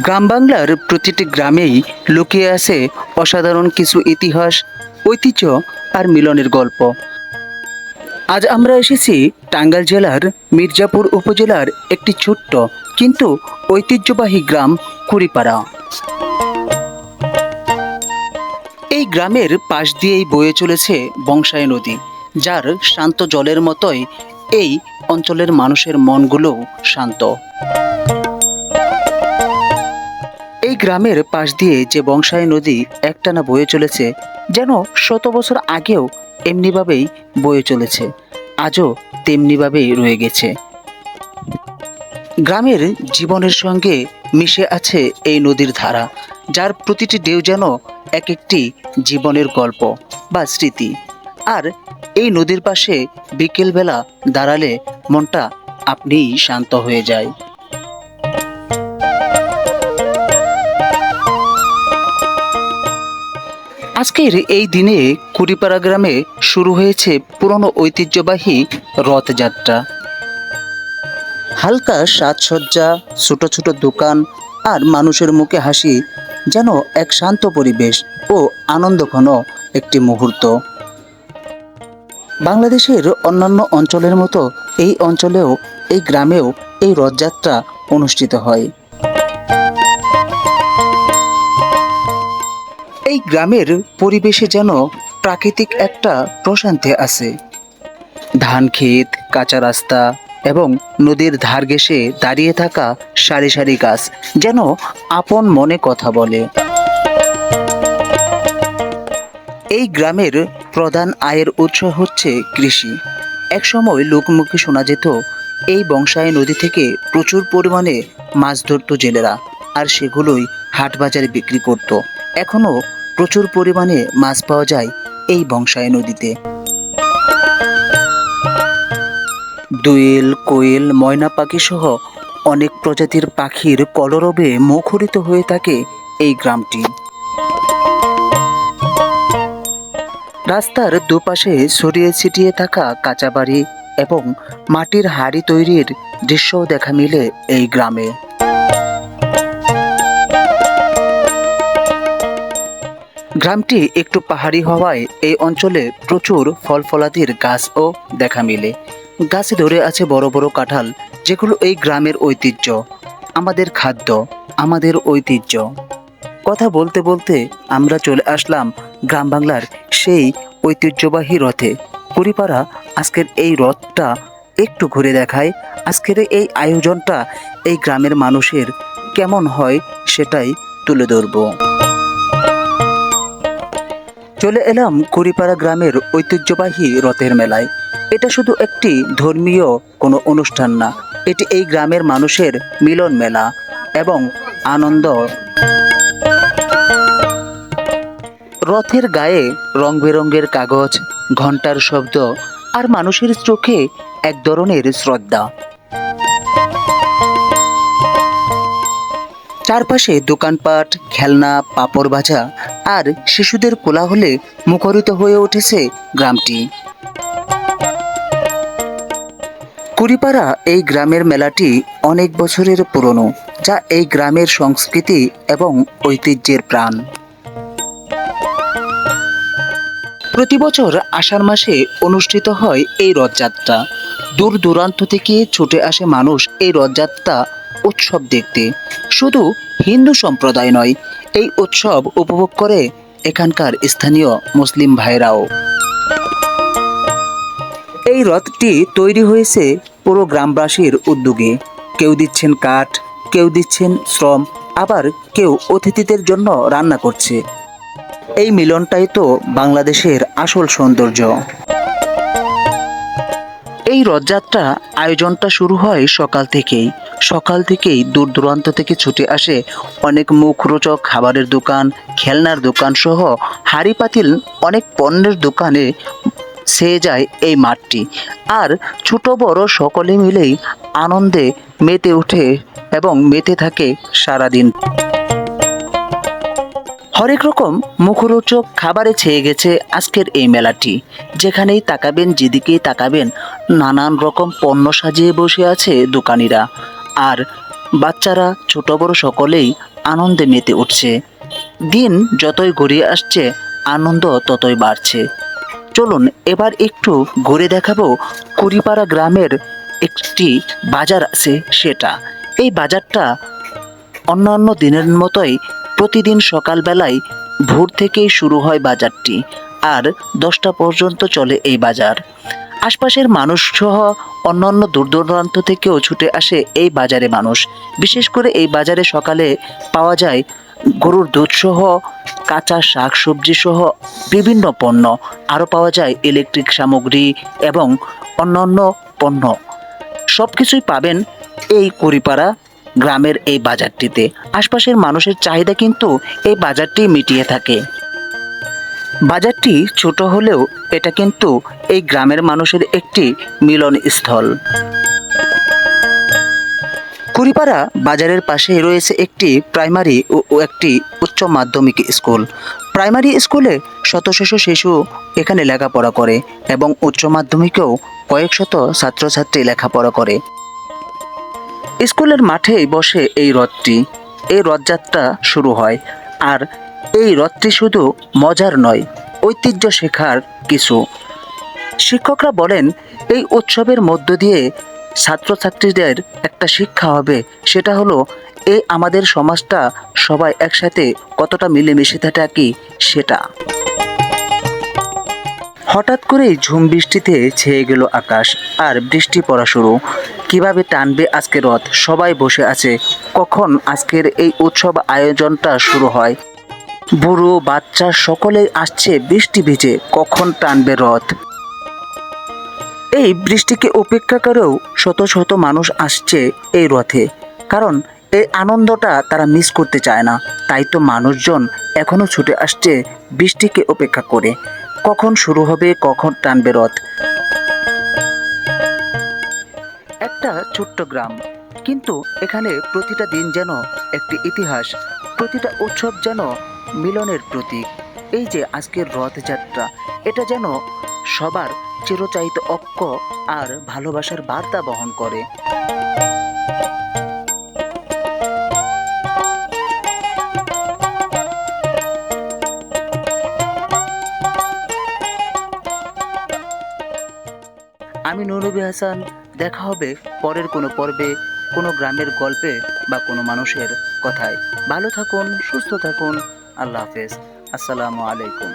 গ্রাম বাংলার প্রতিটি গ্রামেই লুকিয়ে আছে অসাধারণ কিছু ইতিহাস, ঐতিহ্য আর মিলনের গল্প। আজ আমরা এসেছি টাঙ্গাইল জেলার মির্জাপুর উপজেলার একটি ছোট্ট কিন্তু ঐতিহ্যবাহী গ্রাম কুড়িপাড়া। এই গ্রামের পাশ দিয়েই বয়ে চলেছে বংশাই নদী, যার শান্ত জলের মতোই এই অঞ্চলের মানুষের মনগুলোও শান্ত। গ্রামের পাশ দিয়ে যে বংশায় নদী একটানা বয়ে চলেছে, যেন শত বছর আগেও এমনিভাবেই বয়ে চলেছে, আজও তেমনিভাবেই রয়ে গেছে। গ্রামের জীবনের সঙ্গে মিশে আছে এই নদীর ধারা, যার প্রতিটি ঢেউ যেন এক একটি জীবনের গল্প বা স্মৃতি। আর এই নদীর পাশে বিকেলবেলা দাঁড়ালে মনটা আপনিই শান্ত হয়ে যায়। আজকের এই দিনে কুড়িপাড়া গ্রামে শুরু হয়েছে পুরনো ঐতিহ্যবাহী রথযাত্রা। হালকা সাজসজ্জা, ছোট ছোট দোকান আর মানুষের মুখে হাসি যেন এক শান্ত পরিবেশ ও আনন্দঘন একটি মুহূর্ত। বাংলাদেশের অন্যান্য অঞ্চলের মতো এই অঞ্চলেও, এই গ্রামেও এই রথযাত্রা অনুষ্ঠিত হয়। এই গ্রামের পরিবেশে যেন প্রাকৃতিক একটা প্রশান্তি আছে। ধান ক্ষেত, কাঁচা রাস্তা এবং নদীর ধার ঘেঁষে দাঁড়িয়ে থাকা সারি সারি গাছ যেন আপন মনে কথা বলে। এই গ্রামের প্রধান আয়ের উৎস হচ্ছে কৃষি। একসময় লোকমুখে শোনা যেত, এই বংশাই নদী থেকে প্রচুর পরিমাণে মাছ ধরত জেলেরা আর সেগুলোই হাট বাজারে বিক্রি করত। এখনও প্রচুর পরিমাণে মাছ পাওয়া যায় এই বংশায় নদীতে। দোয়েল, কোয়েল, ময়না পাখি সহ অনেক প্রজাতির পাখির কলরবে মুখরিত হয়ে থাকে এই গ্রামটি। রাস্তার দুপাশে ছড়িয়ে ছিটিয়ে থাকা কাঁচা বাড়ি এবং মাটির হাড়ি তৈরির দৃশ্যও দেখা মিলে এই গ্রামে। গ্রামটি একটু পাহাড়ি হওয়ায় এই অঞ্চলে প্রচুর ফল ফলাদির গাছও দেখা মিলে। গাছে ধরে আছে বড় বড় কাঁঠাল, যেগুলো এই গ্রামের ঐতিহ্য। আমাদের খাদ্য, আমাদের ঐতিহ্য। কথা বলতে বলতে আমরা চলে আসলাম গ্রাম বাংলার সেই ঐতিহ্যবাহী রথে। কুড়িপাড়া আজকের এই রথটা একটু ঘুরে দেখায় আজকের এই আয়োজনটা এই গ্রামের মানুষের কেমন হয় সেটাই তুলে ধরবো। চলে এলাম কুড়িপাড়া গ্রামের ঐতিহ্যবাহী রথের মেলায়। এটা শুধু একটি ধর্মীয় কোনো অনুষ্ঠান না, এটি এই গ্রামের মানুষের মিলন মেলা এবং আনন্দ। রথের গায়ে রং বেরঙের কাগজ ঘণ্টার শব্দ আর মানুষের চোখে এক ধরনের শ্রদ্ধা। চারপাশে দোকানপাট, খেলনা, পাপড় ভাজা আর শিশুদের কোলাহলে মুখরিত হয়ে উঠেছে গ্রামটি। কুড়িপাড়া এই গ্রামের মেলাটি অনেক বছরের পুরনো, যা এই গ্রামের সংস্কৃতি এবং ঐতিহ্যের প্রাণ। প্রতি বছর আষাঢ় মাসে অনুষ্ঠিত হয় এই রথযাত্রা। দূর দূরান্ত থেকে ছুটে আসে মানুষ এই রথযাত্রা উৎসব দেখতে। শুধু হিন্দু সম্প্রদায় নয় এই উৎসব উপভোগ করে এখানকার স্থানীয় মুসলিম ভাইরাও। এই রথটি তৈরি হয়েছে পুরো গ্রামবাসীর উদ্যোগে। কেউ দিচ্ছেন কাঠ, কেউ দিচ্ছেন শ্রম, আবার কেউ অতিথিদের জন্য রান্না করছে। এই মিলনটাই তো বাংলাদেশের আসল সৌন্দর্য। এই রথযাত্রা আয়োজনটা শুরু হয় সকাল থেকেই। সকাল থেকেই দূর দূরান্ত থেকে ছুটে আসে অনেক মুখরোচক খাবারের দোকান, খেলনার দোকান সহ হাঁড়ি পাতিল অনেক পণ্যের দোকানে সেয়ে যায় এই মাঠটি। আর ছোট বড় সকলে মিলেই আনন্দে মেতে ওঠে এবং মেতে থাকে সারাদিন। হরেক রকম মুখরোচক খাবারে ছেয়ে গেছে আজকের এই মেলাটি। যেখানেই তাকাবেন, যেদিকেই তাকাবেন, নানান রকম পণ্য সাজিয়ে বসে আছে দোকানিরা। আর বাচ্চারা, ছোট বড় সকলেই আনন্দে মেতে উঠছে। দিন যতই গড়িয়ে আসছে, আনন্দ ততই বাড়ছে। চলুন, এবার একটু ঘুরে দেখাবো কুড়িপাড়া গ্রামের একটি বাজার আছে সেটা। এই বাজারটা অন্যান্য দিনের মতোই প্রতিদিন সকালবেলায় ভোর থেকেই শুরু হয় বাজারটি, আর দশটা পর্যন্ত চলে এই বাজার। আশপাশের মানুষ সহ অন্যান্য দূর দূরান্ত থেকেও ছুটে আসে এই বাজারে মানুষ। বিশেষ করে এই বাজারে সকালে পাওয়া যায় গরুর দুধ সহ কাঁচা শাক সবজি সহ বিভিন্ন পণ্য। আরও পাওয়া যায় ইলেকট্রিক সামগ্রী এবং অন্যান্য পণ্য। সব কিছুই পাবেন এই কুড়িপাড়া গ্রামের এই বাজারটিতে আশপাশের মানুষের চাহিদা কিন্তু এই বাজারটি মিটিয়ে থাকে। বাজারটি ছোট হলেও এটা কিন্তু এই গ্রামের মানুষের একটি মিলন স্থল। কুড়িপাড়া বাজারের পাশে রয়েছে একটি প্রাইমারি ও একটি উচ্চ মাধ্যমিক স্কুল। প্রাইমারি স্কুলে শত শত শিশু এখানে লেখাপড়া করে এবং উচ্চ মাধ্যমিকেও কয়েক শত ছাত্রছাত্রী লেখাপড়া করে। স্কুলের মাঠেই বসে এই রথটি, এই রথযাত্রা শুরু হয়। আর এই রথটি শুধু মজার নয়, ঐতিহ্য শেখার কিছু। শিক্ষকরা বলেন, এই উৎসবের মধ্য দিয়ে ছাত্রছাত্রীদের একটা শিক্ষা হবে, সেটা হলো এই আমাদের সমাজটা সবাই একসাথে কতটা মিলেমিশে থাকি সেটা। হঠাৎ করেই ঝুম বৃষ্টিতে ছেয়ে গেল আকাশ, আর বৃষ্টি পড়া শুরু। কীভাবে টানবে আজকে রথ? সবাই বসে আছে। কখন আজকের এই উৎসব আয়োজনটা শুরু হয়? বুড়ো, বাচ্চা সকলেই আসছে বৃষ্টি ভিজে। কখন টানবে রথ? এই বৃষ্টিকে উপেক্ষা করেও শত শত মানুষ আসছে এই রথে। কারণ এই আনন্দটা তারা মিস করতে চায় না। তাই তো মানুষজন এখনও ছুটে আসছে বৃষ্টিকে উপেক্ষা করে। কখন শুরু হবে, কখন টানবে রথ? একটা ছোট্ট গ্রাম। কিন্তু এখানে প্রতিটা দিন যেন একটি ইতিহাস, প্রতিটা উৎসব যেন মিলনের প্রতীক। এই যে আজকের রথযাত্রা, এটা যেন সবার চিরচাইত ঐক্য আর ভালোবাসার বার্তা বহন করে। আমি নুরুবি হাসান দেখা হবে পরের কোনো পর্বে, কোনো গ্রামের গল্পে বা কোনো মানুষের কথায়। ভালো থাকুন, সুস্থ থাকুন। আল্লাহ হাফেজ। আসসালামু আলাইকুম।